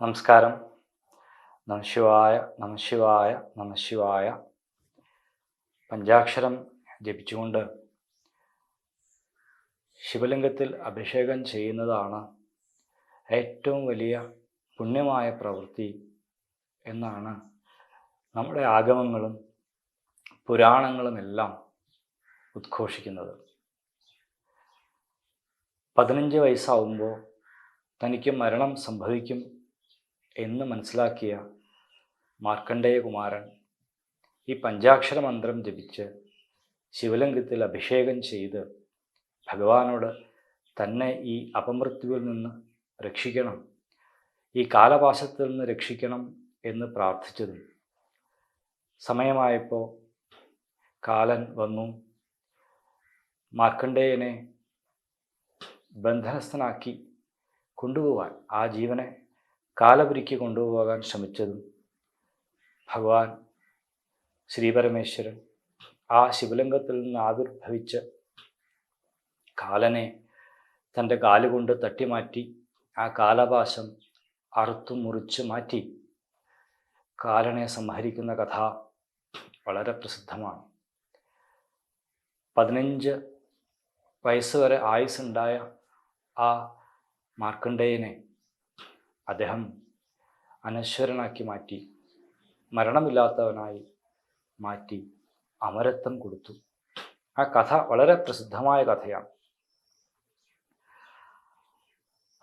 നമസ്കാരം. നമശിവായ നമശിവായ നമശിവായ പഞ്ചാക്ഷരം ജപിച്ചുകൊണ്ട് ശിവലിംഗത്തിൽ അഭിഷേകം ചെയ്യുന്നതാണ് ഏറ്റവും വലിയ പുണ്യമായ പ്രവൃത്തി എന്നാണ് നമ്മുടെ ആഗമങ്ങളും പുരാണങ്ങളുമെല്ലാം ഉദ്ഘോഷിക്കുന്നത്. പതിനഞ്ച് വയസ്സാവുമ്പോൾ തനിക്ക് മരണം സംഭവിക്കും എന്ന് മനസ്സിലാക്കിയ മാർക്കണ്ഡേയകുമാരൻ ഈ പഞ്ചാക്ഷര മന്ത്രം ജപിച്ച് ശിവലിംഗത്തിൽ അഭിഷേകം ചെയ്ത് ഭഗവാനോട് തന്നെ ഈ അപമൃത്യുവിൽ നിന്ന് രക്ഷിക്കണം ഈ കാലവാസത്തിൽ നിന്ന് രക്ഷിക്കണം എന്ന് പ്രാർത്ഥിച്ചതും. സമയമായപ്പോൾ കാലൻ വന്നു. മാർക്കണ്ഡേയനെ ബന്ധനസ്ഥനാക്കി കൊണ്ടുപോകാൻ ആ ജീവനെ കാലപുരിക്ക് കൊണ്ടുപോകാൻ ശ്രമിച്ചതും ഭഗവാൻ ശ്രീപരമേശ്വരൻ ആ ശിവലിംഗത്തിൽ നിന്ന് ആവിർഭവിച്ച് കാലനെ തന്റെ കാലുകൊണ്ട് തട്ടിമാറ്റി ആ കാലപാശം അറുത്തു മുറിച്ച് മാറ്റി കാലനെ സംഹരിക്കുന്ന കഥ വളരെ പ്രസിദ്ധമാണ്. പതിനഞ്ച് വയസ്സ് വരെ ആയുസ്സുണ്ടായ ആ മാർക്കണ്ഡേയനെ അദ്ദേഹം അനശ്വരനാക്കി മാറ്റി മരണമില്ലാത്തവനായി മാറ്റി അമരത്വം കൊടുത്തു. ആ കഥ വളരെ പ്രസിദ്ധമായ കഥയാണ്.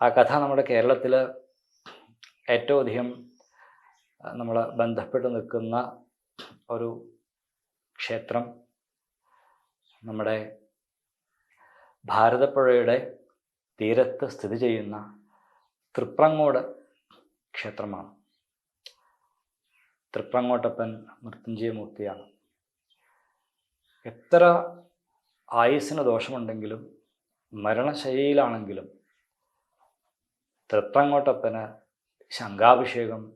ആ കഥ നമ്മുടെ കേരളത്തിൽ ഏറ്റവും അധികം നമ്മൾ ബന്ധപ്പെട്ട് നിൽക്കുന്ന ഒരു ക്ഷേത്രം നമ്മുടെ ഭാരതപ്പുഴയുടെ തീരത്ത് സ്ഥിതി ചെയ്യുന്ന തൃപ്രങ്ങോട് ക്ഷേത്രമാണ്. തൃപ്രങ്ങോട്ടപ്പൻ മൃത്യുഞ്ജയമൂർത്തിയാണ്. എത്ര ആയുസ്സിന് ദോഷമുണ്ടെങ്കിലും മരണശൈലിയിലാണെങ്കിലും തൃപ്രങ്ങോട്ടപ്പന് ശംഖാഭിഷേകം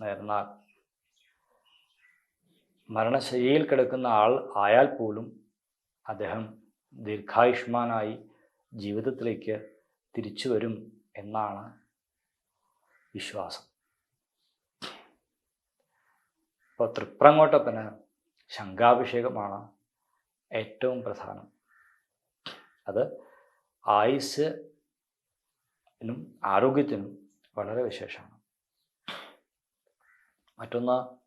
നേർന്നാൽ മരണശൈലിയിൽ കിടക്കുന്ന ആൾ ആയാൽ പോലും അദ്ദേഹം ദീർഘായുഷ്മാനായി ജീവിതത്തിലേക്ക് തിരിച്ചു വരും എന്നാണ് വിശ്വാസം. ഇപ്പോൾ തൃപ്രങ്ങോട്ടപ്പന് ശംഖാഭിഷേകമാണ് ഏറ്റവും പ്രധാനം. അത് ആയുസ്സിനും ആരോഗ്യത്തിനും വളരെ വിശേഷമാണ്. മറ്റൊന്ന്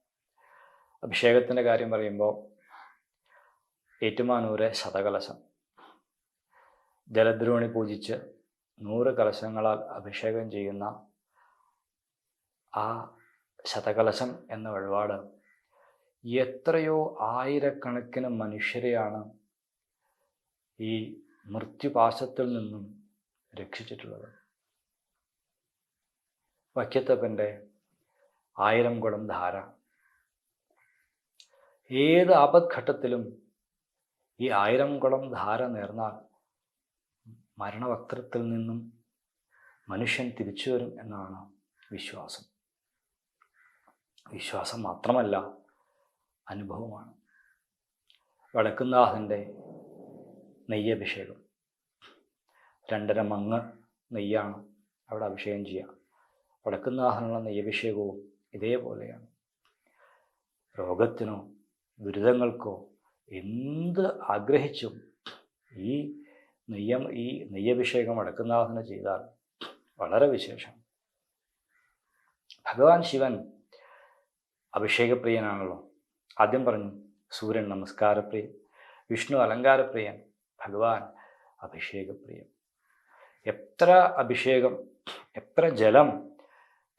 അഭിഷേകത്തിന്റെ കാര്യം പറയുമ്പോൾ ഏറ്റുമാനൂരെ ശതകലശം. ജലദ്രോണി പൂജിച്ച് നൂറ് കലശങ്ങളാൽ അഭിഷേകം ചെയ്യുന്ന ആ ശതകലശം എന്ന വഴിപാട് എത്രയോ ആയിരക്കണക്കിന് മനുഷ്യരെയാണ് ഈ മൃത്യുപാശത്തിൽ നിന്നും രക്ഷിച്ചിട്ടുള്ളത്. വക്യത്തപ്പന്റെ ആയിരം കുളം ധാര. ഏത് ആപത്ഘട്ടത്തിലും ഈ ആയിരം കുളം ധാര നേർന്നാൽ മരണവക്ത്രത്തിൽ നിന്നും മനുഷ്യൻ തിരിച്ചു വരും എന്നാണ് വിശ്വാസം. വിശ്വാസം മാത്രമല്ല അനുഭവമാണ്. വടക്കുന്നാഥന്റെ നെയ്യഭിഷേകം. രണ്ടര മങ്ങ് നെയ്യാണ് അവിടെ അഭിഷേകം ചെയ്യുക. വടക്കുന്നാഥനുള്ള നെയ്യഭിഷേകവും ഇതേപോലെയാണ്. രോഗത്തിനോ ദുരിതങ്ങൾക്കോ എന്ത് ആഗ്രഹിച്ചും ഈ നെയ്യം ഈ നെയ്യഭിഷേകം വടക്കുന്നാഥന് ചെയ്താൽ വളരെ വിശേഷം. ഭഗവാൻ ശിവൻ അഭിഷേകപ്രിയനാണല്ലോ. ആദ്യം പറഞ്ഞു സൂര്യൻ നമസ്കാരപ്രിയൻ വിഷ്ണു അലങ്കാരപ്രിയൻ ഭഗവാൻ അഭിഷേകപ്രിയൻ. എത്ര അഭിഷേകം എത്ര ജലം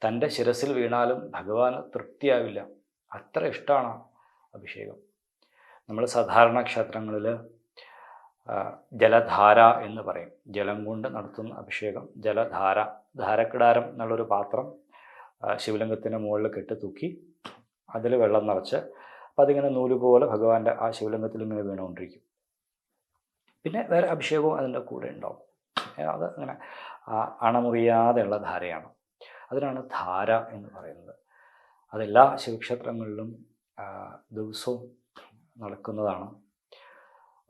തന്റെ ശിരസിൽ വീണാലും ഭഗവാന് തൃപ്തിയാവില്ല. അത്ര ഇഷ്ടമാണ് അഭിഷേകം. നമ്മൾ സാധാരണ ക്ഷേത്രങ്ങളിൽ ജലധാര എന്ന് പറയും. ജലം കൊണ്ട് നടത്തുന്ന അഭിഷേകം ജലധാര ധാരക്കിടാരം എന്നുള്ളൊരു പാത്രം ശിവലിംഗത്തിന്റെ മുകളിൽ കെട്ടി തൂക്കി അതിൽ വെള്ളം നിറച്ച് അപ്പം അതിങ്ങനെ നൂൽ പോലെ ഭഗവാന്റെ ആ ശിവലിംഗത്തിൽ ഇങ്ങനെ വീണുകൊണ്ടിരിക്കും. പിന്നെ വേറെ അഭിഷേകവും അതിന്റെ കൂടെ ഉണ്ടാവും. അത് അങ്ങനെ അണമുറിയാതെയുള്ള ധാരയാണ്. അതിനാണ് ധാര എന്ന് പറയുന്നത്. അതെല്ലാ ശിവക്ഷേത്രങ്ങളിലും ദിവസവും നടക്കുന്നതാണ്.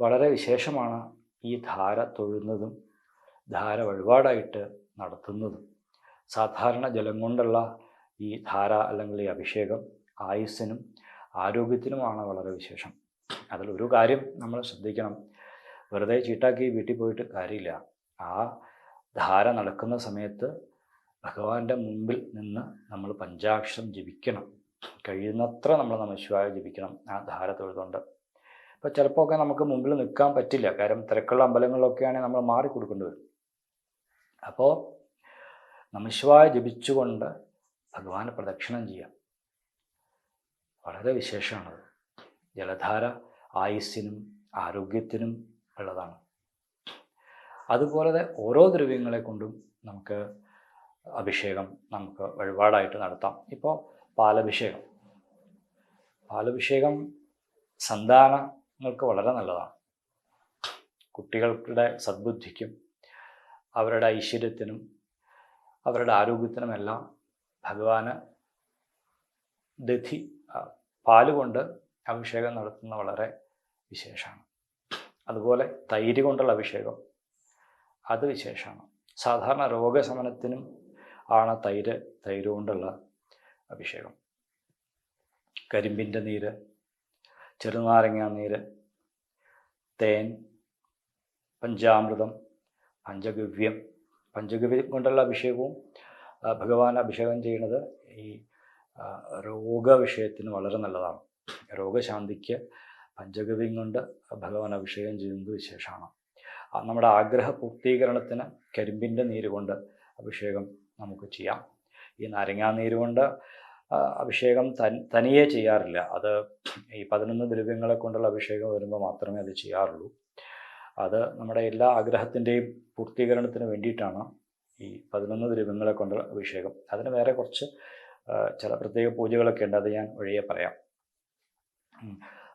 വളരെ വിശേഷമാണ് ഈ ധാര തൊഴുന്നതും ധാര വഴിപാടായിട്ട് നടത്തുന്നതും. സാധാരണ ജലം കൊണ്ടുള്ള ഈ ധാര അല്ലെങ്കിൽ ഈ അഭിഷേകം ആയുസ്സിനും ആരോഗ്യത്തിനുമാണ് വളരെ വിശേഷം. അതിൽ ഒരു കാര്യം നമ്മൾ ശ്രദ്ധിക്കണം. വെറുതെ ചീട്ടാക്കി വീട്ടിൽ പോയിട്ട് കാര്യമില്ല. ആ ധാര നടക്കുന്ന സമയത്ത് ഭഗവാന്റെ മുമ്പിൽ നിന്ന് നമ്മൾ പഞ്ചാക്ഷരം ജപിക്കണം. കഴിയുന്നത്ര നമ്മൾ നമശിവായ ജപിക്കണം ആ ധാര തൊഴുതുകൊണ്ട്. ഇപ്പോൾ ചിലപ്പോൾ ഒക്കെ നമുക്ക് മുമ്പിൽ നിൽക്കാൻ പറ്റില്ല. കാരണം തിരക്കുള്ള അമ്പലങ്ങളിലൊക്കെയാണെങ്കിൽ നമ്മൾ മാറി കൊടുക്കേണ്ടി വരും. അപ്പോൾ നമശിവായ ജപിച്ചുകൊണ്ട് ഭഗവാനെ പ്രദക്ഷിണം ചെയ്യാം. വളരെ വിശേഷമാണത്. ജലധാര ആയുസ്സിനും ആരോഗ്യത്തിനും ഉള്ളതാണ്. അതുപോലെ ഓരോ ദ്രവ്യങ്ങളെ കൊണ്ടും നമുക്ക് അഭിഷേകം നമുക്ക് വഴിപാടായിട്ട് നടത്താം. ഇപ്പോൾ പാലഭിഷേകം. പാലഭിഷേകം സന്താനങ്ങൾക്ക് വളരെ നല്ലതാണ്. കുട്ടികളുടെ സദ്ബുദ്ധിക്കും അവരുടെ ഐശ്വര്യത്തിനും അവരുടെ ആരോഗ്യത്തിനുമെല്ലാം ഭഗവാന് ദധി പാലുകൊണ്ട് അഭിഷേകം നടത്തുന്ന വളരെ വിശേഷമാണ്. അതുപോലെ തൈര് കൊണ്ടുള്ള അഭിഷേകം അത് വിശേഷമാണ്. സാധാരണ രോഗശമനത്തിനും ആണ് തൈര് തൈര് കൊണ്ടുള്ള അഭിഷേകം. കരിമ്പിന്റെ നീര് ചെറുനാരങ്ങ നീര് തേൻ പഞ്ചാമൃതം പഞ്ചഗവ്യം. പഞ്ചഗവ്യം കൊണ്ടുള്ള അഭിഷേകവും ഭഗവാൻ അഭിഷേകം ചെയ്യുന്നത് ഈ രോഗവിഷയത്തിന് വളരെ നല്ലതാണ്. രോഗശാന്തിക്ക് പഞ്ചഗവ്യം കൊണ്ട് ഭഗവാൻ അഭിഷേകം ചെയ്യുന്നത് വിശേഷമാണ്. നമ്മുടെ ആഗ്രഹ പൂർത്തീകരണത്തിന് കരിമ്പിന്റെ നീര് കൊണ്ട് അഭിഷേകം നമുക്ക് ചെയ്യാം. ഈ നാരങ്ങാ നീര് കൊണ്ട് അഭിഷേകം തനിയെ ചെയ്യാറില്ല. അത് ഈ പതിനൊന്ന് ദ്രവ്യങ്ങളെ കൊണ്ടുള്ള അഭിഷേകം വരുമ്പോൾ മാത്രമേ അത് ചെയ്യാറുള്ളൂ. അത് നമ്മുടെ എല്ലാ ആഗ്രഹത്തിന്റെയും പൂർത്തീകരണത്തിന് വേണ്ടിയിട്ടാണ് ഈ പതിനൊന്ന് ദ്രവ്യങ്ങളെ കൊണ്ടുള്ള അഭിഷേകം. അതിന് വേറെ കുറച്ച് ചില പ്രത്യേക പൂജകളൊക്കെ ഉണ്ട്. അത് ഞാൻ വഴിയെ പറയാം.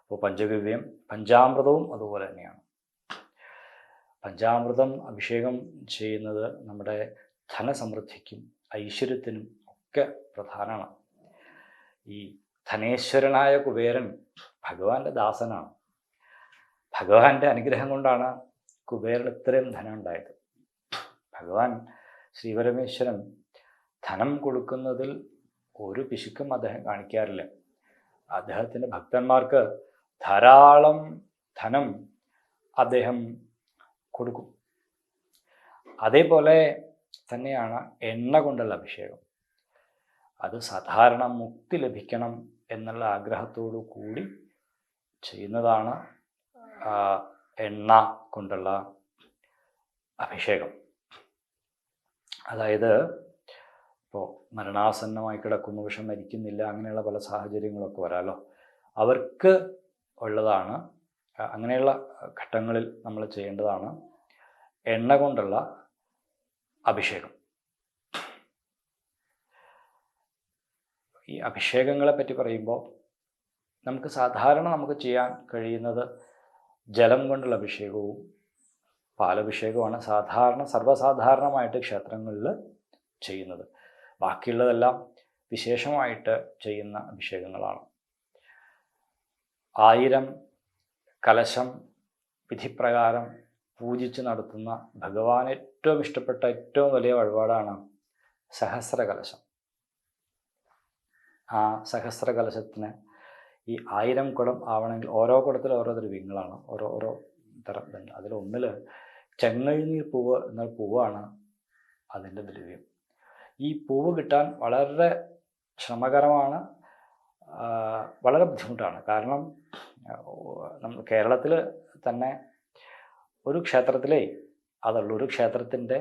അപ്പോൾ പഞ്ചഗവ്യം പഞ്ചാമൃതവും അതുപോലെ തന്നെയാണ്. പഞ്ചാമൃതം അഭിഷേകം ചെയ്യുന്നത് നമ്മുടെ ധനസമൃദ്ധിക്കും ഐശ്വര്യത്തിനും ഒക്കെ പ്രധാനമാണ്. ഈ ധനേശ്വരനായ കുബേരൻ ഭഗവാന്റെ ദാസനാണ്. ഭഗവാന്റെ അനുഗ്രഹം കൊണ്ടാണ് കുബേരൻ ഇത്രയും ധനം ഉണ്ടായത്. ഭഗവാൻ ശ്രീപരമേശ്വരൻ ധനം കൊടുക്കുന്നതിൽ ഒരു പിശുക്കും അദ്ദേഹം കാണിക്കാറില്ല. അദ്ദേഹത്തിന്റെ ഭക്തന്മാർക്ക് ധാരാളം ധനം അദ്ദേഹം കൊടുക്കും. അതേപോലെ തന്നെയാണ് എണ്ണ കൊണ്ടുള്ള അഭിഷേകം. അത് സാധാരണ മുക്തി ലഭിക്കണം എന്നുള്ള ആഗ്രഹത്തോടു കൂടി ചെയ്യുന്നതാണ് എണ്ണ കൊണ്ടുള്ള അഭിഷേകം. അതായത് ഇപ്പോൾ മരണാസന്നമായി കിടക്കുന്നു പക്ഷെ മരിക്കുന്നില്ല അങ്ങനെയുള്ള പല സാഹചര്യങ്ങളൊക്കെ വരാമല്ലോ അവർക്ക് ഉള്ളതാണ് അങ്ങനെയുള്ള ഘട്ടങ്ങളിൽ നമ്മൾ ചെയ്യേണ്ടതാണ് എണ്ണ കൊണ്ടുള്ള അഭിഷേകം. ഈ അഭിഷേകങ്ങളെ പറ്റി പറയുമ്പോൾ നമുക്ക് സാധാരണ നമുക്ക് ചെയ്യാൻ കഴിയുന്നത് ജലം കൊണ്ടുള്ള അഭിഷേകവും പാലഭിഷേകവുമാണ് സാധാരണ സർവസാധാരണമായിട്ട് ക്ഷേത്രങ്ങളിൽ ചെയ്യുന്നത്. ബാക്കിയുള്ളതെല്ലാം വിശേഷമായിട്ട് ചെയ്യുന്ന അഭിഷേകങ്ങളാണ്. ആയിരം കലശം വിധിപ്രകാരം പൂജിച്ച് നടത്തുന്ന ഭഗവാൻ ഏറ്റവും ഇഷ്ടപ്പെട്ട ഏറ്റവും വലിയ വഴിപാടാണ് സഹസ്ര കലശം ആ സഹസ്ര കലശത്തിന് ഈ ആയിരം കുടം ആവണമെങ്കിൽ ഓരോ കുടത്തിൽ ഓരോ ദ്രവ്യങ്ങളാണ് ഓരോ ഓരോ തരം അതിലൊന്നിൽ ചെങ്ങഴുനീർ പൂവ് എന്ന പൂവാണ് അതിന്റെ ദ്രവ്യം. ഈ പൂവ് കിട്ടാൻ വളരെ ശ്രമകരമാണ് വളരെ ബുദ്ധിമുട്ടാണ്. കാരണം നമ്മൾ കേരളത്തിൽ തന്നെ ഒരു ക്ഷേത്രത്തിലെ അതുള്ളൂ. ഒരു ക്ഷേത്രത്തിന്റെ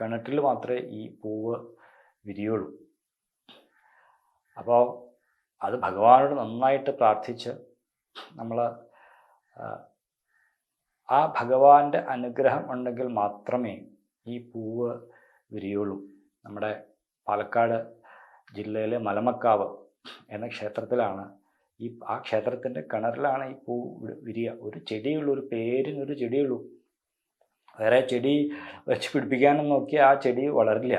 കിണറ്റിൽ മാത്രമേ ഈ പൂവ് വിരിയുള്ളൂ. അപ്പോൾ അത് ഭഗവാനോട് നന്നായിട്ട് പ്രാർത്ഥിച്ച് നമ്മൾ ആ ഭഗവാന്റെ അനുഗ്രഹം ഉണ്ടെങ്കിൽ മാത്രമേ ഈ പൂവ് വിരിയുള്ളൂ. നമ്മുടെ പാലക്കാട് ജില്ലയിലെ മലമക്കാവ് എന്ന ക്ഷേത്രത്തിലാണ് ഈ ആ ക്ഷേത്രത്തിന്റെ കിണറിലാണ് ഈ പൂ വിരിയ. ഒരു ചെടിയുള്ളൂ ഒരു പേരിനൊരു ചെടിയുള്ളൂ. വേറെ ചെടി വെച്ച് പിടിപ്പിക്കാനും നോക്കി ആ ചെടി വളരില്ല.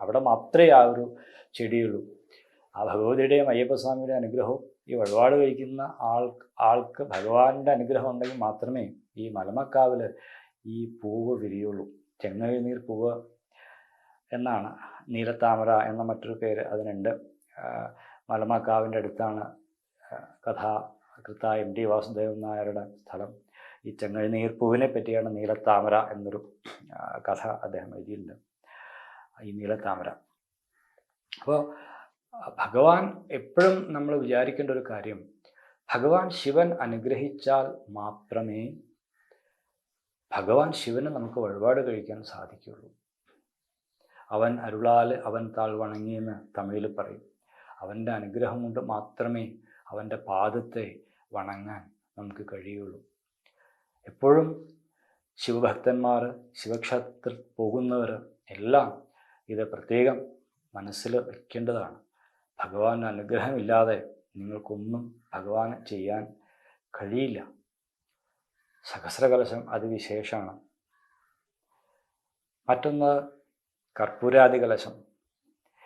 അവിടെ മാത്രമേ ആ ഒരു ചെടിയുള്ളൂ. ആ ഭഗവതിയുടെയും അയ്യപ്പസ്വാമിയുടെ അനുഗ്രഹവും ഈ വഴിപാട് കഴിക്കുന്ന ആൾ ആൾക്ക് ഭഗവാന്റെ അനുഗ്രഹം ഉണ്ടെങ്കിൽ മാത്രമേ ഈ മലമക്കാവിൽ ഈ പൂവ് വിരിയുള്ളൂ. ചെങ്ങഴിനീർ പൂവ് എന്നാണ് നീലത്താമര എന്ന മറ്റൊരു പേര് അതിനുണ്ട്. മലമക്കാവിന്റെ അടുത്താണ് കഥാകൃത്ത എം ടി വാസുദേവൻ നായരുടെ സ്ഥലം. ഈ ചെങ്ങഴിനീർപ്പൂവിനെ പറ്റിയാണ് നീലത്താമര എന്നൊരു കഥ അദ്ദേഹം എഴുതിയിട്ടുണ്ട്. ഈ നീലത്താമര. അപ്പോൾ ഭഗവാൻ എപ്പോഴും നമ്മൾ വിചാരിക്കേണ്ട ഒരു കാര്യം. ഭഗവാൻ ശിവൻ അനുഗ്രഹിച്ചാൽ മാത്രമേ ഭഗവാൻ ശിവന് നമുക്ക് വഴിപാട് കഴിക്കാൻ സാധിക്കുള്ളൂ അവൻ അരുളാൽ അവൻ താൾ വണങ്ങിയെന്ന് തമിഴിൽ പറയും. അവന്റെ അനുഗ്രഹം കൊണ്ട് മാത്രമേ അവന്റെ പാദത്തെ വണങ്ങാൻ നമുക്ക് കഴിയുള്ളൂ. എപ്പോഴും ശിവഭക്തന്മാർ ശിവക്ഷേത്രത്തിൽ പോകുന്നവർ എല്ലാം ഇത് പ്രത്യേകം മനസ്സിൽ വയ്ക്കേണ്ടതാണ് ഭഗവാന്റെ അനുഗ്രഹമില്ലാതെ നിങ്ങൾക്കൊന്നും ഭഗവാന് ചെയ്യാൻ കഴിയില്ല. സഹസ്രകലശം അതിവിശേഷമാണ് മറ്റൊന്ന് കർപ്പൂരാദി കലശം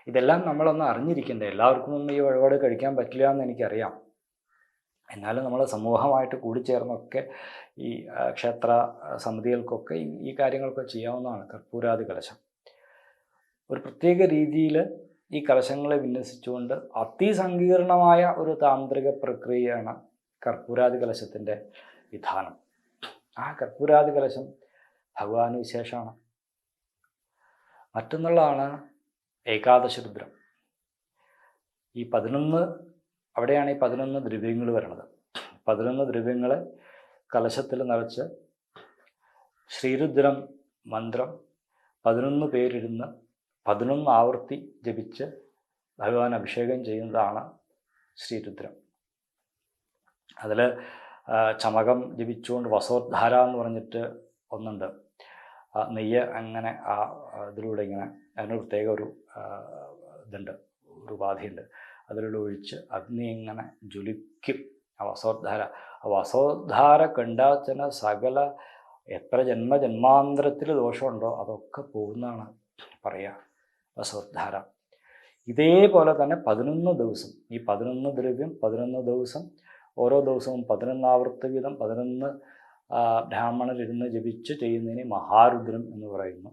ഇതെല്ലാം നമ്മളൊന്ന് അറിഞ്ഞിരിക്കണ്ടേ. എല്ലാവർക്കും ഒന്നും ഈ വഴിപാട് കഴിക്കാൻ പറ്റില്ല എന്ന് എനിക്കറിയാം. എന്നാലും നമ്മൾ സമൂഹമായിട്ട് കൂടിച്ചേർന്നൊക്കെ ഈ ക്ഷേത്ര സമിതികൾക്കൊക്കെ ഈ കാര്യങ്ങളൊക്കെ ചെയ്യാവുന്നതാണ് കർപ്പൂരാദി കലശം ഒരു പ്രത്യേക രീതിയിൽ ഈ കലശങ്ങളെ വിന്യസിച്ചുകൊണ്ട് അതിസങ്കീർണമായ ഒരു താന്ത്രിക പ്രക്രിയയാണ് കർപ്പൂരാതി കലശത്തിന്റെ വിധാനം. ആ കർപ്പൂരാതി കലശം ഭഗവാന് വിശേഷമാണ്. മറ്റൊന്നുള്ളതാണ് ഏകാദശ രുദ്രം. ഈ പതിനൊന്ന് അവിടെയാണ് ഈ പതിനൊന്ന് ദ്രവ്യങ്ങൾ വരുന്നത്. പതിനൊന്ന് ദ്രവ്യങ്ങൾ കലശത്തിൽ നിറച്ച് ശ്രീരുദ്രം മന്ത്രം പതിനൊന്ന് പേരിരുന്ന് പതിനൊന്ന് ആവർത്തി ജപിച്ച് ഭഗവാൻ അഭിഷേകം ചെയ്യുന്നതാണ് ശ്രീരുദ്രം. അതിൽ ചമകം ജപിച്ചുകൊണ്ട് വസോദ്ധാര എന്ന് പറഞ്ഞിട്ട് ഒന്നുണ്ട്. നെയ്യ് അങ്ങനെ ആ ഇതിലൂടെ ഇങ്ങനെ അതിന് പ്രത്യേക ഒരു ഇതുണ്ട് ഒരു ഉപാധിയുണ്ട്. അതിലൂടെ ഒഴിച്ച് അഗ്നി ഇങ്ങനെ ജ്വലിക്കും. ആ വസോദ്ധാര ആ വസോദ്ധാര കണ്ടാൽ തന്നെ സകല എത്ര ജന്മ ജന്മാന്തരത്തിൽ ദോഷമുണ്ടോ അതൊക്കെ പോകുന്നതാണ് പറയുക വസോദ്ധാര ഇതേപോലെ തന്നെ പതിനൊന്ന് ദിവസം ഈ പതിനൊന്ന് ദ്രവ്യം പതിനൊന്ന് ദിവസം ഓരോ ദിവസവും പതിനൊന്ന് ആവർത്തി വീതം പതിനൊന്ന് ബ്രാഹ്മണരിരുന്ന് ജപിച്ച് ചെയ്യുന്നതിന് മഹാരുദ്രം എന്ന് പറയുന്നു.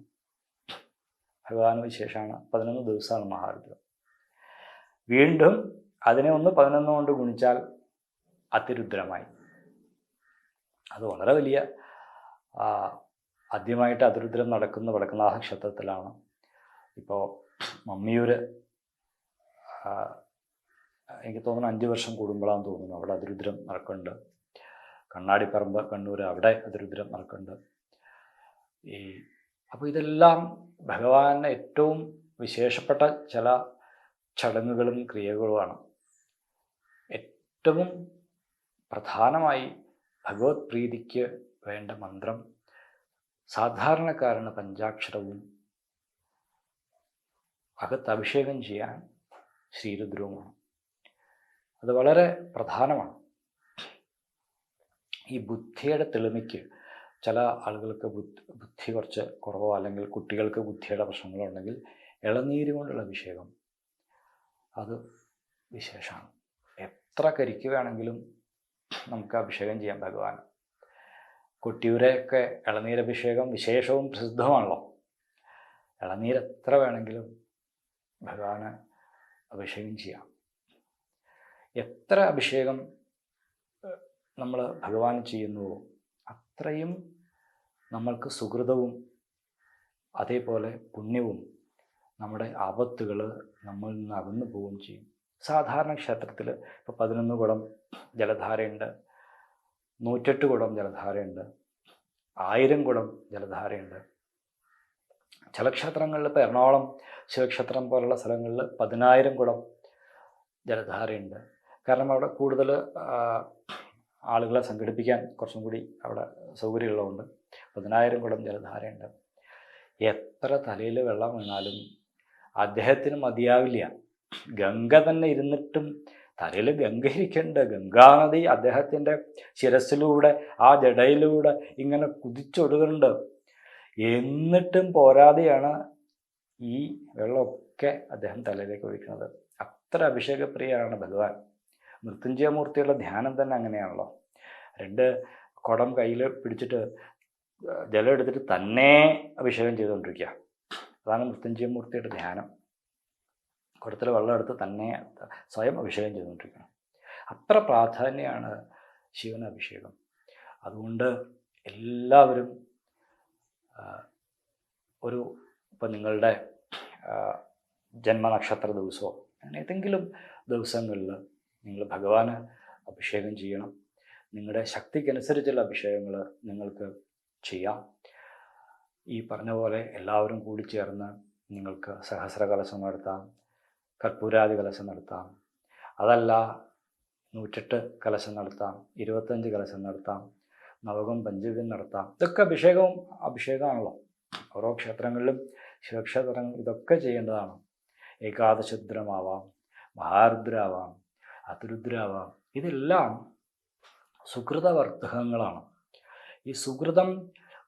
ഭഗവാന് വിശേഷമാണ് പതിനൊന്ന് ദിവസമാണ് മഹാരുദ്രം. വീണ്ടും അതിനെ ഒന്ന് പതിനൊന്ന് കൊണ്ട് ഗുണിച്ചാൽ അതിരുദ്രമായി. അത് വളരെ വലിയ ആദ്യമായിട്ട് അതിരുദ്രം നടക്കുന്ന വടക്കുന്നാഥ ക്ഷേത്രത്തിലാണ് ഇപ്പോൾ മമ്മിയൂര് എനിക്ക് തോന്നുന്നു അഞ്ച് വർഷം കൂടുമ്പോഴാണെന്ന് തോന്നുന്നു അവിടെ അതിരുദ്രം നടക്കുന്നുണ്ട്. കണ്ണാടിപ്പറമ്പ് കണ്ണൂർ അവിടെ അതിരുദ്രം നടക്കുന്നുണ്ട്. ഈ അപ്പോൾ ഇതെല്ലാം ഭഗവാന് ഏറ്റവും വിശേഷപ്പെട്ട ചില ചടങ്ങുകളും ക്രിയകളുമാണ്. ഏറ്റവും പ്രധാനമായി ഭഗവത് പ്രീതിക്ക് വേണ്ട മന്ത്രം സാധാരണക്കാരന് പഞ്ചാക്ഷരവും അകത്ത് അഭിഷേകം ചെയ്യാൻ ശ്രീരുദ്രവുമാണ്. അത് വളരെ പ്രധാനമാണ്. ഈ ബുദ്ധിയുടെ തെളിമയ്ക്ക് ചില ആളുകൾക്ക് ബുദ്ധി കുറച്ച് കുറവോ അല്ലെങ്കിൽ കുട്ടികൾക്ക് ബുദ്ധിയുടെ പ്രശ്നങ്ങളോ ഉണ്ടെങ്കിൽ ഇളനീര് കൊണ്ടുള്ള അഭിഷേകം അത് വിശേഷമാണ്. എത്ര കരിക്കുകയാണെങ്കിലും നമുക്ക് അഭിഷേകം ചെയ്യാം ഭഗവാൻ കൊട്ടിയൂരെയൊക്കെ ഇളനീരഭിഷേകം വിശേഷവും പ്രസിദ്ധമാണല്ലോ ഇളനീര് എത്ര വേണമെങ്കിലും ഭഗവാന് അഭിഷേകം ചെയ്യാം. എത്ര അഭിഷേകം നമ്മൾ ഭഗവാൻ ചെയ്യുന്നുവോ അത്രയും നമ്മൾക്ക് സുഹൃതവും അതേപോലെ പുണ്യവും നമ്മുടെ ആപത്തുകൾ നമ്മളിൽ നിന്ന് അകന്നു പോവുകയും ചെയ്യും. സാധാരണ ക്ഷേത്രത്തിൽ ഇപ്പോൾ പതിനൊന്ന് കുടം ജലധാരയുണ്ട് നൂറ്റെട്ട് കുടം ജലധാരയുണ്ട് ആയിരം കുടം ജലധാരയുണ്ട്. ചില ക്ഷേത്രങ്ങളിൽ ഇപ്പോൾ എറണാകുളം ശിവക്ഷേത്രം പോലുള്ള സ്ഥലങ്ങളിൽ പതിനായിരം കുടം ജലധാരയുണ്ട്. കാരണം അവിടെ കൂടുതൽ ആളുകളെ സംഘടിപ്പിക്കാൻ കുറച്ചും കൂടി അവിടെ സൗകര്യമുള്ളതുകൊണ്ട് പതിനായിരം കുടം ജലധാരയുണ്ട്. എത്ര തലയിൽ വെള്ളം വീണാലും അദ്ദേഹത്തിന് മതിയാവില്ല. ഗംഗ തന്നെ ഇരുന്നിട്ടും തലയിൽ ഗംഗ ഇരിക്കേണ്ട ഗംഗാനദി അദ്ദേഹത്തിന്റെ ശിരസിലൂടെ ആ ജടയിലൂടെ ഇങ്ങനെ കുതിച്ചൊടുകുന്നുണ്ട് എന്നിട്ടും പോരാതെയാണ് ഈ വെള്ളമൊക്കെ അദ്ദേഹം തലയിലേക്ക് ഒഴിക്കുന്നത്. അത്ര അഭിഷേകപ്രിയനാണ് ഭഗവാൻ. മൃത്യുഞ്ജയമൂർത്തിയുടെ ധ്യാനം തന്നെ അങ്ങനെയാണല്ലോ. രണ്ട് കുടം കയ്യിൽ പിടിച്ചിട്ട് ജലം എടുത്തിട്ട് തന്നെ അഭിഷേകം ചെയ്തുകൊണ്ടിരിക്കുക. അതാണ് മൃത്യുഞ്ജയമൂർത്തിയുടെ ധ്യാനം. കുടത്തിൽ വെള്ളം എടുത്ത് തന്നെ സ്വയം അഭിഷേകം ചെയ്തുകൊണ്ടിരിക്കണം അത്ര പ്രാധാന്യമാണ് ശിവന് അഭിഷേകം. അതുകൊണ്ട് എല്ലാവരും ഒരു ഇപ്പം നിങ്ങളുടെ ജന്മനക്ഷത്ര ദിവസമോ അങ്ങനെ ഏതെങ്കിലും ദിവസങ്ങളിൽ നിങ്ങൾ ഭഗവാന് അഭിഷേകം ചെയ്യണം. നിങ്ങളുടെ ശക്തിക്കനുസരിച്ചുള്ള അഭിഷേകങ്ങൾ നിങ്ങൾക്ക് ചെയ്യാം. ഈ പറഞ്ഞ പോലെ എല്ലാവരും കൂടി ചേർന്ന് നിങ്ങൾക്ക് സഹസ്ര കലശം നടത്താം കർപ്പൂരാതി കലശം നടത്താം. അതല്ല നൂറ്റെട്ട് കലശം നടത്താം ഇരുപത്തഞ്ച് കലശം നടത്താം. നവകം പഞ്ചകം നടത്താം. ഇതൊക്കെ അഭിഷേകവും അഭിഷേകമാണല്ലോ. ഓരോ ക്ഷേത്രങ്ങളിലും ശിവക്ഷേത്രങ്ങൾ ഇതൊക്കെ ചെയ്യേണ്ടതാണ്. ഏകാദശദ്രമാവാം മഹാരുദ്രാവാം അതിരുദ്രാവാം ഇതെല്ലാം സുഹൃതവർദ്ധകങ്ങളാണ് ഈ സുഹൃതം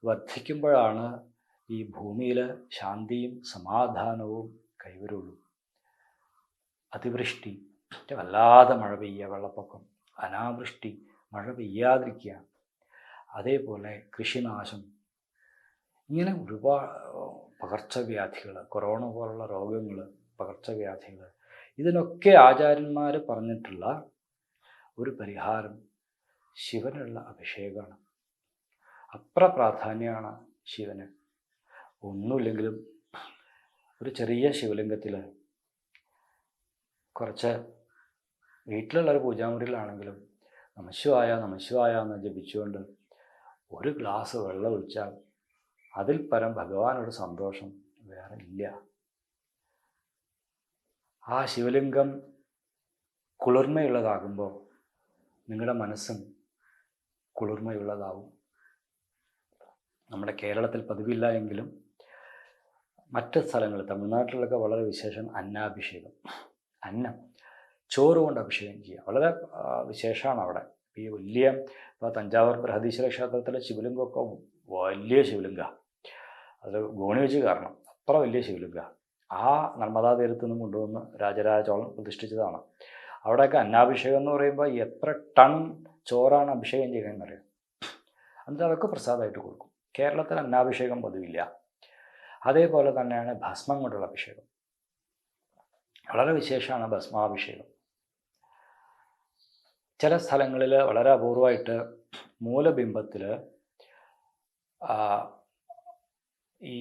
വർദ്ധിക്കുമ്പോഴാണ് ഈ ഭൂമിയിൽ ശാന്തിയും സമാധാനവും കൈവരുള്ളൂ. അതിവൃഷ്ടി വല്ലാതെ മഴ പെയ്യുക വെള്ളപ്പൊക്കം അനാവൃഷ്ടി മഴ പെയ്യാതിരിക്കുക അതേപോലെ കൃഷിനാശം. ഇങ്ങനെ ഒരുപാട് പകർച്ചവ്യാധികൾ കൊറോണ പോലുള്ള രോഗങ്ങൾ പകർച്ചവ്യാധികൾ ഇതിനൊക്കെ ആചാര്യന്മാർ പറഞ്ഞിട്ടുള്ള ഒരു പരിഹാരം ശിവനുള്ള അഭിഷേകമാണ്. അത്ര പ്രാധാന്യമാണ് ശിവന്. ഒന്നുമില്ലെങ്കിലും ഒരു ചെറിയ ശിവലിംഗത്തിൽ കുറച്ച് വീട്ടിലുള്ള ഒരു പൂജാമുറിയിലാണെങ്കിലും നമശിവായ നമശിവായ എന്ന് ജപിച്ചുകൊണ്ട് ഒരു ഗ്ലാസ് വെള്ളം ഒഴിച്ചാൽ അതിൽ പരം ഭഗവാനൊരു സന്തോഷം വേറെ ഇല്ല. ആ ശിവലിംഗം കുളിർമയുള്ളതാകുമ്പോൾ നിങ്ങളുടെ മനസ്സും കുളിർമയുള്ളതാവും. നമ്മുടെ കേരളത്തിൽ പതിവില്ല എങ്കിലും മറ്റ് സ്ഥലങ്ങളിൽ തമിഴ്നാട്ടിലൊക്കെ വളരെ വിശേഷം അന്നാഭിഷേകം. അന്നം ചോറ് കൊണ്ട് അഭിഷേകം ചെയ്യുക. വളരെ വിശേഷമാണ് അവിടെ. ഈ വലിയ ഇപ്പോൾ തഞ്ചാവൂർ ബൃഹദീശ്വര ക്ഷേത്രത്തിലെ ശിവലിംഗമൊക്കെ വലിയ ശിവലിംഗ. അത് ഗോണി വെച്ച് കാരണം അത്ര വലിയ ശിവലിംഗ. ആ നർമ്മദാ തീരത്ത് നിന്നും കൊണ്ടുവന്ന് രാജരാജ ചോളൻ പ്രതിഷ്ഠിച്ചതാണ്. അവിടെയൊക്കെ അന്നാഭിഷേകം എന്ന് പറയുമ്പോൾ എത്ര ടൺ ചോറാണ് അഭിഷേകം ചെയ്യുന്നതെന്ന് അറിയാം എന്നിട്ട് അതൊക്കെ പ്രസാദമായിട്ട് കൊടുക്കും. കേരളത്തിൽ അന്നാഭിഷേകം പതിവില്ല. അതേപോലെ തന്നെയാണ് ഭസ്മം കൊണ്ടുള്ള അഭിഷേകം. വളരെ വിശേഷമാണ് ഭസ്മാഭിഷേകം. ചില സ്ഥലങ്ങളിൽ വളരെ അപൂർവമായിട്ട് മൂലബിംബത്തിൽ ഈ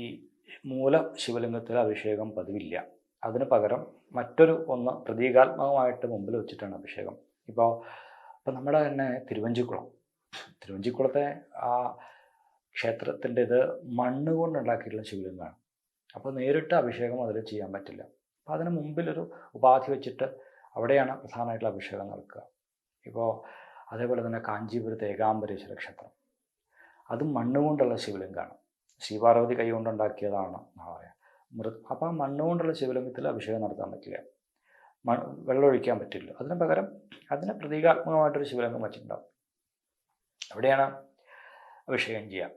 മൂല ശിവലിംഗത്തിൽ അഭിഷേകം പതിവില്ല. അതിന് പകരം മറ്റൊരു ഒന്ന് പ്രതീകാത്മകമായിട്ട് മുമ്പിൽ വെച്ചിട്ടാണ് അഭിഷേകം. ഇപ്പോൾ ഇപ്പം നമ്മുടെ തന്നെ തിരുവഞ്ചിക്കുളം. തിരുവഞ്ചിക്കുളത്തെ ആ ക്ഷേത്രത്തിന്റെ ഇത് മണ്ണ് കൊണ്ടുണ്ടാക്കിയിട്ടുള്ള ശിവലിംഗമാണ്. അപ്പോൾ നേരിട്ട് അഭിഷേകം അതിൽ ചെയ്യാൻ പറ്റില്ല. അപ്പോൾ അതിന് മുമ്പിലൊരു ഉപാധി വെച്ചിട്ട് അവിടെയാണ് പ്രധാനമായിട്ടുള്ള അഭിഷേകം നടക്കുക. ഇപ്പോൾ അതേപോലെ തന്നെ കാഞ്ചീപുരത്ത് ഏകാംബരേശ്വര ക്ഷേത്രം. അതും മണ്ണുകൊണ്ടുള്ള ശിവലിംഗമാണ് ശ്രീപാർവതി കൈ കൊണ്ടുണ്ടാക്കിയതാണ് എന്നാണ് പറയുക മൃ അപ്പോൾ ആ മണ്ണുകൊണ്ടുള്ള ശിവലിംഗത്തിൽ അഭിഷേകം നടത്താൻ പറ്റില്ല. മ വെള്ളമൊഴിക്കാൻ പറ്റില്ല. അതിന് പകരം അതിന് പ്രതീകാത്മകമായിട്ടൊരു ശിവലിംഗം വെച്ചിട്ടുണ്ടാവും. അവിടെയാണ് അഭിഷേകം ചെയ്യുക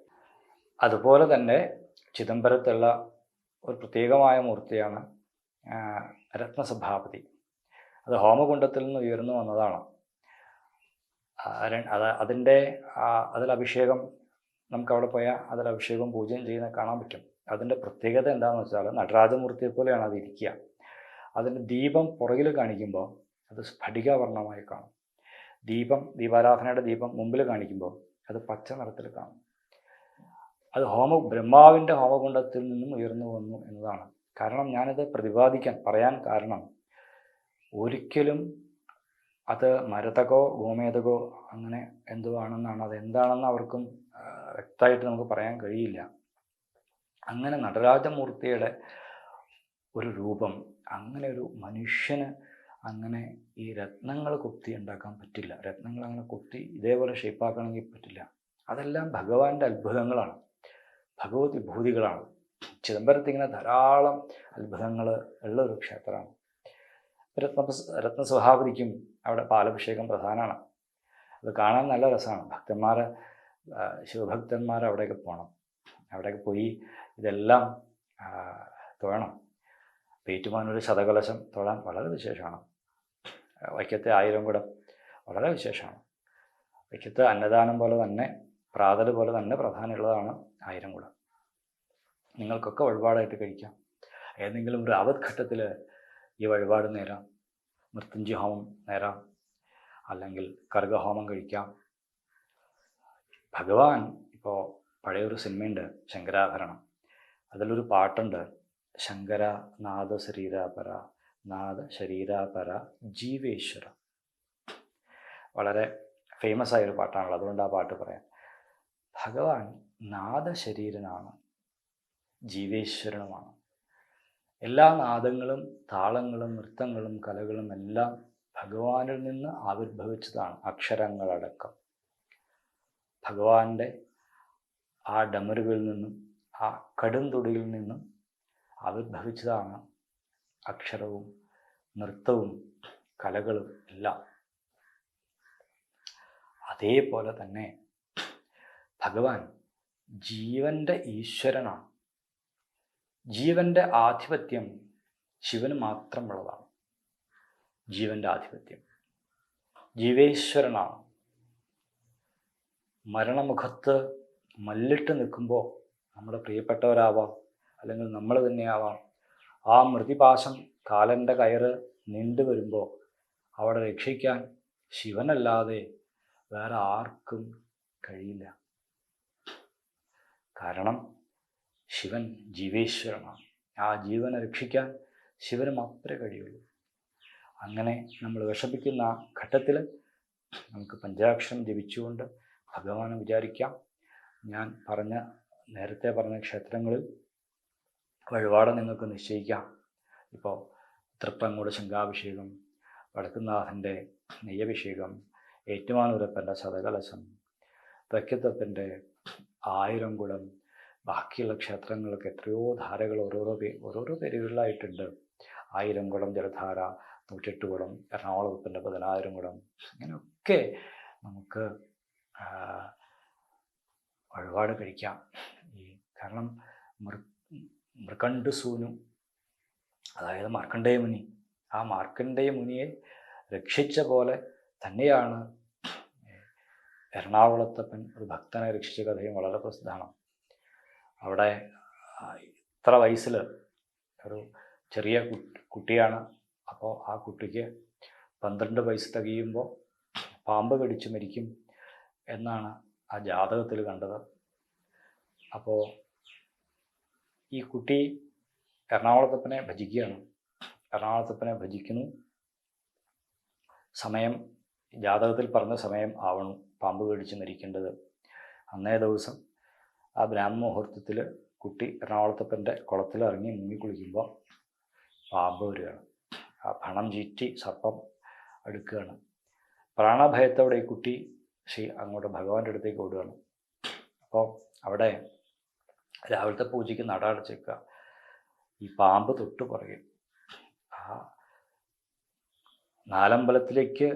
അതുപോലെ തന്നെ ചിദംബരത്തുള്ള ഒരു പ്രത്യേകമായ മൂർത്തിയാണ് രത്നസഭാപതി. അത് ഹോമകുണ്ടത്തിൽ നിന്ന് ഉയർന്നു വന്നതാണ്. അത് അതിന്റെ അതിൽ അഭിഷേകം നമുക്ക് അവിടെ പോയാൽ അതിൽ അഭിഷേകം പൂജയും ചെയ്യുന്ന കാണാൻ പറ്റും. അതിന്റെ പ്രത്യേകത എന്താണെന്ന് വെച്ചാൽ നടരാജമൂർത്തിയെ പോലെയാണ് അത് ഇരിക്കുക. അതിന്റെ ദീപം പുറകിൽ കാണിക്കുമ്പോൾ അത് സ്ഫടികവർണമായി കാണും. ദീപം ദീപാരാധനയുടെ ദീപം മുമ്പിൽ കാണിക്കുമ്പോൾ അത് പച്ച നിറത്തിൽ കാണും. അത് ഹോമ ബ്രഹ്മാവിന്റെ ഹോമകുണ്ടത്തിൽ നിന്നും ഉയർന്നു വന്നു എന്നതാണ്. കാരണം ഞാനത് പ്രതിപാദിക്കാൻ പറയാൻ കാരണം ഒരിക്കലും അത് മരതകോ ഗോമേതകോ അങ്ങനെ എന്തോ ആണെന്നാണ് അത് എന്താണെന്ന് അവർക്കും വ്യക്തമായിട്ട് നമുക്ക് പറയാൻ കഴിയില്ല. അങ്ങനെ നടരാജമൂർത്തിയുടെ ഒരു രൂപം അങ്ങനെ ഒരു മനുഷ്യന് അങ്ങനെ ഈ രത്നങ്ങൾ കുത്തി ഉണ്ടാക്കാൻ പറ്റില്ല. രത്നങ്ങൾ അങ്ങനെ കൊത്തി ഇതേപോലെ ഷേപ്പാക്കണമെങ്കിൽ പറ്റില്ല. അതെല്ലാം ഭഗവാന്റെ അത്ഭുതങ്ങളാണ്. ഭഗവത് വിഭൂതികളാണ് ചിദംബരത്തിങ്ങനെ ധാരാളം അത്ഭുതങ്ങൾ ഉള്ള ഒരു ക്ഷേത്രമാണ്. രത്ന രത്നസ്വഭാവതിക്കും അവിടെ പാലഭിഷേകം പ്രധാനമാണ് അത് കാണാൻ നല്ല രസമാണ്. ഭക്തന്മാർ ശിവഭക്തന്മാർ അവിടെയൊക്കെ പോകണം അവിടെയൊക്കെ പോയി ഇതെല്ലാം തൊഴണം. പേറ്റുമാനൂർ ശതകലശം തൊഴാൻ വളരെ വിശേഷമാണ്. വൈക്കത്തെ ആയിരം കൂടം വളരെ വിശേഷമാണ്. വൈക്കത്ത് അന്നദാനം പോലെ തന്നെ പ്രാതൽ പോലെ തന്നെ പ്രധാനമുള്ളതാണ് ആയിരം കൂടം. നിങ്ങൾക്കൊക്കെ ഒരുപാടായിട്ട് കഴിക്കാം. ഏതെങ്കിലും ഒരു ആപത്ഘട്ടത്തിൽ ഈ വഴിപാട് നേരാം. മൃത്യുഞ്ജയ ഹോമം നേരാം. അല്ലെങ്കിൽ കർഗഹോമം കഴിക്കാം. ഭഗവാൻ ഇപ്പോൾ പഴയൊരു സിനിമയുണ്ട് ശങ്കരാഭരണം. അതിലൊരു പാട്ടുണ്ട് ശങ്കര നാദ ശരീരാപര നാദ ശരീരാപര ജീവേശ്വര. വളരെ ഫേമസ് ആയൊരു പാട്ടാണല്ലോ അതുകൊണ്ട് ആ പാട്ട് പറയാം. ഭഗവാൻ നാദശരീരനാണ് ജീവേശ്വരനുമാണ്. എല്ലാ നാദങ്ങളും താളങ്ങളും നൃത്തങ്ങളും കലകളും എല്ലാം ഭഗവാനിൽ നിന്ന് ആവിർഭവിച്ചതാണ് അക്ഷരങ്ങളടക്കം. ഭഗവാന്റെ ആ ഡമറുകളിൽ നിന്നും ആ കടുംതൊടിയിൽ നിന്നും ആവിർഭവിച്ചതാണ് അക്ഷരവും നൃത്തവും കലകളും എല്ലാം. അതേപോലെ തന്നെ ഭഗവാൻ ജീവന്റെ ഈശ്വരനാണ്. ജീവന്റെ ആധിപത്യം ശിവന് മാത്രമുള്ളതാണ്. ജീവന്റെ ആധിപത്യം. ജീവേശ്വരനാണ്. മരണമുഖത്ത് മല്ലിട്ട് നിൽക്കുമ്പോൾ നമ്മുടെ പ്രിയപ്പെട്ടവരാവാം അല്ലെങ്കിൽ നമ്മൾ തന്നെയാവാം ആ മൃതിപാശം കാലന്റെ കയറ് നീണ്ടു വരുമ്പോൾ അവിടെ രക്ഷിക്കാൻ ശിവനല്ലാതെ വേറെ ആർക്കും കഴിയില്ല. കാരണം ശിവൻ ജീവേശ്വരനാണ് ആ ജീവനെ രക്ഷിക്കാൻ ശിവന് മാത്രമേ കഴിയുള്ളൂ. അങ്ങനെ നമ്മൾ വിഷമിക്കുന്ന ഘട്ടത്തിൽ നമുക്ക് പഞ്ചാക്ഷരം ജപിച്ചുകൊണ്ട് ഭഗവാനെ വിചാരിക്കാം. ഞാൻ പറഞ്ഞ നേരത്തെ പറഞ്ഞ ക്ഷേത്രങ്ങളിൽ വഴിപാട് നിങ്ങൾക്ക് നിശ്ചയിക്കാം. ഇപ്പോൾ തൃപ്പങ്ങൂട് ശങ്കാഭിഷേകം വടക്കുന്നാഥന്റെ നെയ്യഭിഷേകം ഏറ്റുമാനൂരപ്പന്റെ ശതകലശം തെക്കത്തപ്പന്റെ ആയിരം കുടം ബാക്കിയുള്ള ക്ഷേത്രങ്ങൾക്ക് എത്രയോ ധാരകൾ ഓരോരോ പേ ഓരോരോ പേരുകളിലായിട്ടുണ്ട്. ആയിരം കുടം ജലധാര നൂറ്റെട്ട് കുടം എറണാകുളത്തിന്റെ പതിനായിരം കുടം അങ്ങനെയൊക്കെ നമുക്ക് വഴിപാട് കഴിക്കാം. ഈ കാരണം മൃ മൃഗണ്ട് സൂനു അതായത് മാർക്കണ്ഡേയ മുനി ആ മാർക്കണ്ഡേയ മുനിയെ രക്ഷിച്ച പോലെ തന്നെയാണ് എറണാകുളത്തപ്പൻ ഒരു ഭക്തനെ രക്ഷിച്ച കഥയും വളരെ പ്രസിദ്ധമാണ്. അവിടെ ഇത്ര വയസ്സിൽ ഒരു ചെറിയ കുട്ടിയാണ്. അപ്പോൾ ആ കുട്ടിക്ക് പന്ത്രണ്ട് വയസ്സ് തികയുമ്പോൾ പാമ്പ് കടിച്ചു മരിക്കും എന്നാണ് ആ ജാതകത്തിൽ കണ്ടത്. അപ്പോൾ ഈ കുട്ടി എറണാകുളത്തപ്പനെ ഭജിക്കുകയാണ്. എറണാകുളത്തപ്പനെ ഭജിക്കുന്നു. സമയം ജാതകത്തിൽ പറഞ്ഞ സമയം ആവണം പാമ്പ് കടിച്ച് മരിക്കേണ്ടത്. അന്നേ ദിവസം ആ ബ്രാഹ്മുഹൂർത്തത്തിൽ കുട്ടി എറണാകുളത്തപ്പന്റെ കുളത്തിൽ ഇറങ്ങി മുങ്ങി കുളിക്കുമ്പോൾ പാമ്പ് വരികയാണ്. ആ പണം ചീറ്റി സർപ്പം അടുക്കുകയാണ് പ്രാണഭയത്തോടെ ഈ കുട്ടി ശ്രീ അങ്ങോട്ട് ഭഗവാന്റെ അടുത്തേക്ക് ഓടുകയാണ്. അപ്പോൾ അവിടെ രാവിലത്തെ പൂജയ്ക്ക് നട അടച്ചേക്കുക ഈ പാമ്പ് തൊട്ട് പുറകെ ആ നാലമ്പലത്തിലേക്ക്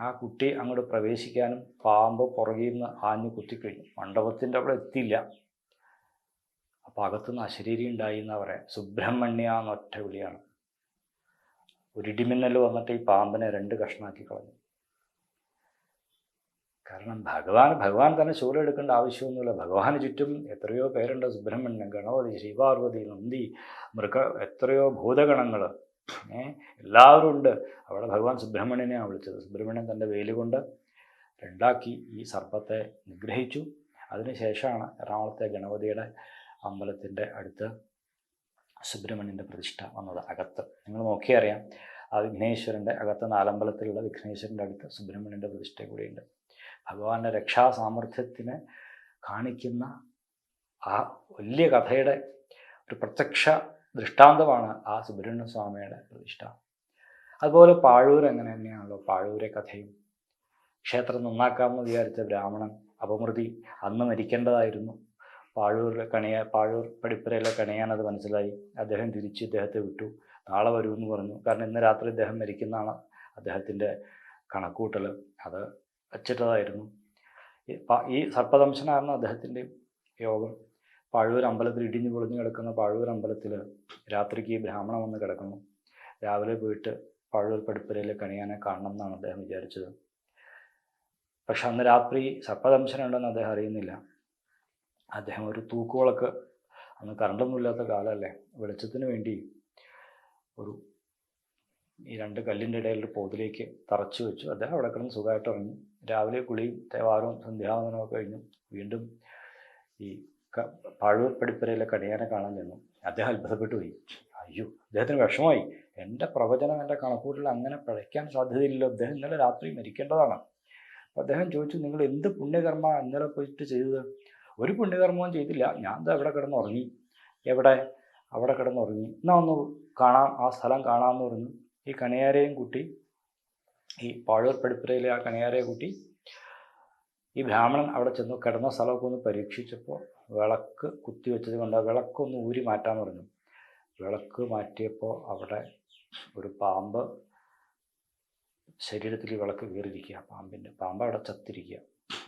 ആ കുട്ടി അങ്ങോട്ട് പ്രവേശിക്കാനും പാമ്പ് പുറകിൽ നിന്ന് ആഞ്ഞു കുത്തിക്കഴിഞ്ഞു. മണ്ഡപത്തിന്റെ അവിടെ എത്തിയില്ല. അപ്പോൾ അകത്തുനിന്ന് അശരീരി ഉണ്ടായി എന്നാ പറയാം. സുബ്രഹ്മണ്യ എന്നൊറ്റ വിളിയാണ്. ഒരു ഇടിമിന്നൽ വന്നിട്ട് ഈ പാമ്പിനെ രണ്ട് കഷ്ണാക്കി കളഞ്ഞു. കാരണം ഭഗവാൻ ഭഗവാൻ തന്നെ ശൂല എടുക്കേണ്ട ആവശ്യമൊന്നുമില്ല. ഭഗവാന് ചുറ്റും എത്രയോ പേരുണ്ട് സുബ്രഹ്മണ്യൻ ഗണപതി ശ്രീപാർവതി നന്ദി മൃഗ എത്രയോ ഭൂതഗണങ്ങൾ എല്ലാവരും ഉണ്ട്. അവിടെ ഭഗവാൻ സുബ്രഹ്മണ്യനെയാണ് വിളിച്ചത്. സുബ്രഹ്മണ്യൻ തന്റെ വേൽ കൊണ്ട് രണ്ടാക്കി ഈ സർപ്പത്തെ നിഗ്രഹിച്ചു. അതിനുശേഷമാണ് എറണാകുളത്തെ ഗണപതിയുടെ അമ്പലത്തിന്റെ അടുത്ത് സുബ്രഹ്മണ്യന്റെ പ്രതിഷ്ഠ വന്നത്. അകത്ത്. നിങ്ങൾ നോക്കിയറിയാം ആ വിഘ്നേശ്വരന്റെ അകത്ത് നാലമ്പലത്തിലുള്ള വിഘ്നേശ്വരന്റെ അടുത്ത് സുബ്രഹ്മണ്യന്റെ പ്രതിഷ്ഠ കൂടിയുണ്ട്. ഭഗവാന്റെ രക്ഷാസാമർഥ്യത്തിനെ കാണിക്കുന്ന ആ വലിയ കഥയുടെ ഒരു പ്രത്യക്ഷ ദൃഷ്ടാന്തമാണ് ആ സുബ്രഹ്മണ്യ സ്വാമിയുടെ പ്രതിഷ്ഠ. അതുപോലെ പാഴൂർ എങ്ങനെ തന്നെയാണല്ലോ? പാഴൂരെ കഥയും. ക്ഷേത്രം നന്നാക്കാമെന്ന് വിചാരിച്ച ബ്രാഹ്മണൻ അപമൃതി അന്ന് മരിക്കേണ്ടതായിരുന്നു. പാഴൂരിലെ കണിയ പാഴൂർ പടിപ്പുരയിലെ കണിയാൻ അത് മനസ്സിലായി. അദ്ദേഹം തിരിച്ച് ഇദ്ദേഹത്തെ വിട്ടു. നാളെ വരുമെന്ന് പറഞ്ഞു. കാരണം ഇന്ന് രാത്രി ഇദ്ദേഹം മരിക്കുന്നതാണ് അദ്ദേഹത്തിന്റെ കണക്കൂട്ടൽ. അത് വച്ചിട്ടതായിരുന്നു. ഈ സർപ്പദംശനായിരുന്നു അദ്ദേഹത്തിന്റെ യോഗം. പാഴൂർ അമ്പലത്തിൽ ഇടിഞ്ഞു പൊളിഞ്ഞു കിടക്കുന്ന പാഴൂർ അമ്പലത്തിൽ രാത്രിക്ക് ബ്രാഹ്മണൻ വന്ന് കിടക്കുന്നു. രാവിലെ പോയിട്ട് പാഴൂർ പടിപ്പുരയിലെ കണിയാനെ കാണണം എന്നാണ് അദ്ദേഹം വിചാരിച്ചത്. പക്ഷെ അന്ന് രാത്രി സർപ്പദംശനം ഉണ്ടെന്ന് അദ്ദേഹം അറിയുന്നില്ല. അദ്ദേഹം ഒരു തൂക്കുകളൊക്കെ അന്ന് കറണ്ടൊന്നും ഇല്ലാത്ത കാലമല്ലേ വെളിച്ചത്തിന് വേണ്ടി ഒരു ഈ രണ്ട് കല്ലിന്റെ ഇടയിൽ ഒരു പോതിലേക്ക് തറച്ചു വെച്ചു. അദ്ദേഹം അവിടെ കിടന്ന് സുഖമായിട്ട് ഇറങ്ങി രാവിലെ കുളിയും തേവാരവും സന്ധ്യാവനവും ഒക്കെ കഴിഞ്ഞു. വീണ്ടും ഈ പഴൂർ പടിപ്പുരയിലെ കണിയാനെ കാണാൻ ചെന്നു. അദ്ദേഹം അത്ഭുതപ്പെട്ടു പോയി. അയ്യോ അദ്ദേഹത്തിന് വിഷമമായി. എന്റെ പ്രവചനം എന്റെ കണക്കൂട്ടിൽ അങ്ങനെ പിഴയ്ക്കാൻ സാധ്യതയില്ലല്ലോ. അദ്ദേഹം ഇന്നലെ രാത്രി മരിക്കേണ്ടതാണ്. അദ്ദേഹം ചോദിച്ചു നിങ്ങൾ എന്ത് പുണ്യകർമ്മ ഇന്നലെ പോയിട്ട് ചെയ്തത്? ഒരു പുണ്യകർമ്മവും ചെയ്തില്ല. ഞാൻ എന്താ എവിടെ കിടന്നുറങ്ങി. എവിടെ? അവിടെ കിടന്നുറങ്ങി. എന്നാ ഒന്ന് കാണാം ആ സ്ഥലം കാണാമെന്ന് പറഞ്ഞു. ഈ കണിയാരെയും കൂട്ടി ഈ പാഴൂർ പടിപ്പുരയിലെ ആ കണിയാരയെ കൂട്ടി ഈ ബ്രാഹ്മണൻ അവിടെ ചെന്നു കിടന്ന സ്ഥലമൊക്കെ ഒന്ന് പരീക്ഷിച്ചപ്പോൾ വിളക്ക് കുത്തിവെച്ചത് കൊണ്ട് ആ വിളക്കൊന്ന് ഊരി മാറ്റാൻ പറഞ്ഞു. വിളക്ക് മാറ്റിയപ്പോൾ അവിടെ ഒരു പാമ്പ് ശരീരത്തിൽ വിളക്ക് കയറിയിരിക്കുക പാമ്പിന്റെ പാമ്പ് അവിടെ ചത്തിരിക്കുക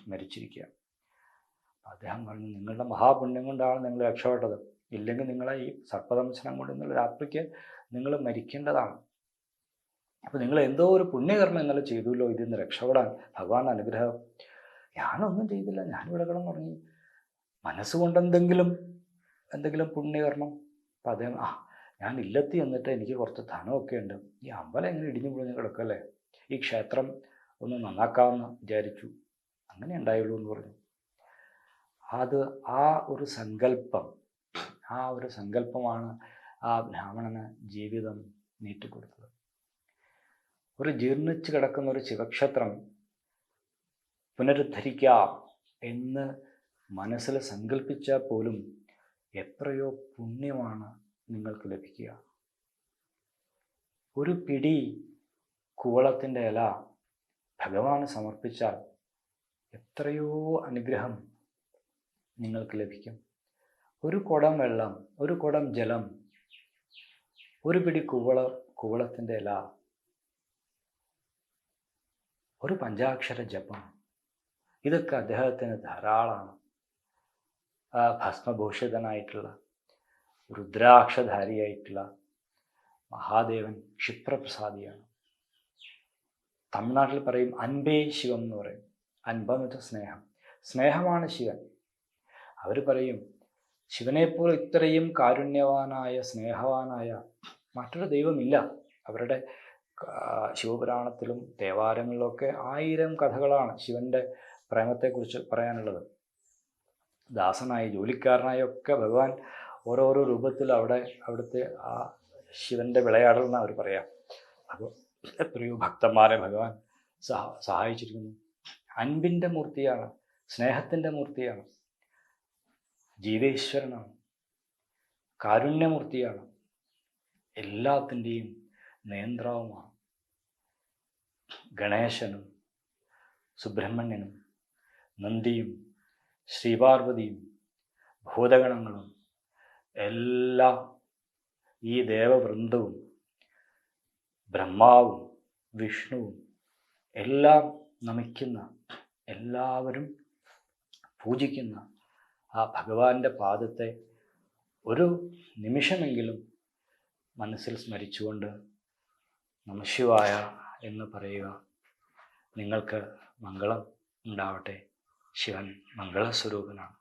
മരിച്ചിരിക്കുക. അദ്ദേഹം പറഞ്ഞു നിങ്ങളുടെ മഹാപുണ്യം കൊണ്ടാണ് നിങ്ങൾ രക്ഷപ്പെട്ടത്. ഇല്ലെങ്കിൽ നിങ്ങളെ ഈ സർപ്പദംശനം കൊണ്ട് നിങ്ങൾ രാത്രിക്ക് നിങ്ങൾ മരിക്കേണ്ടതാണ്. അപ്പോൾ നിങ്ങൾ എന്തോ ഒരു പുണ്യകർമ്മം ഇന്നലെ ചെയ്തുല്ലോ ഇതിൽ നിന്ന് രക്ഷപ്പെടാൻ ഭഗവാൻ അനുഗ്രഹം. ഞാനൊന്നും ചെയ്തില്ല. ഞാൻ ഞാനിവിടെ കിടന്നുറങ്ങി മനസ്സുകൊണ്ട് എന്തെങ്കിലും എന്തെങ്കിലും പുണ്യകർമ്മം. അപ്പം അദ്ദേഹം ആ ഞാൻ ഇല്ലത്തി എന്നിട്ട് എനിക്ക് കുറച്ച് ധനമൊക്കെ ഉണ്ട്. ഈ അമ്പലം എങ്ങനെ ഇടിഞ്ഞു പൊളിഞ്ഞ് കിടക്കല്ലേ? ഈ ക്ഷേത്രം ഒന്ന് നന്നാക്കാമെന്ന് വിചാരിച്ചു. അങ്ങനെ ഉണ്ടായുള്ളൂ എന്ന് പറഞ്ഞു. അത് ആ ഒരു സങ്കല്പം ആ ഒരു സങ്കല്പമാണ് ആ ബ്രാഹ്മണന് ജീവിതം നീട്ടിക്കൊടുത്തത്. ഒരു ജീർണിച്ച് കിടക്കുന്ന ഒരു ശിവക്ഷേത്രം പുനരുദ്ധരിക്കാം എന്ന് മനസ്സിൽ സങ്കല്പിച്ചാൽ പോലും എത്രയോ പുണ്യമാണ് നിങ്ങൾക്ക് ലഭിക്കുക. ഒരു പിടി കൂവളത്തിന്റെ ഇല ഭഗവാന് സമർപ്പിച്ചാൽ എത്രയോ അനുഗ്രഹം നിങ്ങൾക്ക് ലഭിക്കും. ഒരു കുടം വെള്ളം ഒരു കുടം ജലം ഒരു പിടി കുവള കുവളത്തിന്റെ ഇല ഒരു പഞ്ചാക്ഷര ജപം ഇതൊക്കെ അദ്ദേഹത്തിന് ധാരാളമാണ്. ഭസ്മഭൂഷിതനായിട്ടുള്ള രുദ്രാക്ഷധാരിയായിട്ടുള്ള മഹാദേവൻ ക്ഷിപ്രപ്രസാദിയാണ്. തമിഴ്നാട്ടിൽ പറയും അൻപേ ശിവം എന്ന് പറയും. അൻപം എന്ന് വെച്ചാൽ സ്നേഹം. സ്നേഹമാണ് ശിവൻ. അവർ പറയും ശിവനെപ്പോലെ ഇത്രയും കാരുണ്യവാനായ സ്നേഹവാനായ മറ്റൊരു ദൈവമില്ല. അവരുടെ ശിവപുരാണത്തിലും ദേവാലയങ്ങളിലൊക്കെ ആയിരം കഥകളാണ് ശിവന്റെ പ്രേമത്തെക്കുറിച്ച് പറയാനുള്ളത്. ദാസനായി ജോലിക്കാരനായി ഒക്കെ ഭഗവാൻ ഓരോരോ രൂപത്തിൽ അവിടെ അവിടുത്തെ ആ ശിവന്റെ വിളയാടൽ എന്ന് അവർ പറയാം. അപ്പോൾ എത്രയോ ഭക്തന്മാരെ ഭഗവാൻ സഹ സഹായിച്ചിരിക്കുന്നു. അൻപിന്റെ മൂർത്തിയാണ് സ്നേഹത്തിന്റെ മൂർത്തിയാണ് ജീവേശ്വരനാണ് കാരുണ്യമൂർത്തിയാണ് എല്ലാത്തിന്റെയും നിയന്ത്രവുമാണ് ഗണേശനും സുബ്രഹ്മണ്യനും നന്ദിയും ശ്രീപാർവതിയും ഭൂതഗണങ്ങളും എല്ലാ ഈ ദേവവൃന്ദവും ബ്രഹ്മാവും വിഷ്ണുവും എല്ലാം നമിക്കുന്ന എല്ലാവരും പൂജിക്കുന്ന ആ ഭഗവാന്റെ പാദത്തെ ഒരു നിമിഷമെങ്കിലും മനസ്സിൽ സ്മരിച്ചുകൊണ്ട് നമശിവായ എന്ന് പറയുക. നിങ്ങൾക്ക് മംഗളം ഉണ്ടാവട്ടെ. ശിവൻ മംഗളസ്വരൂപനാണ്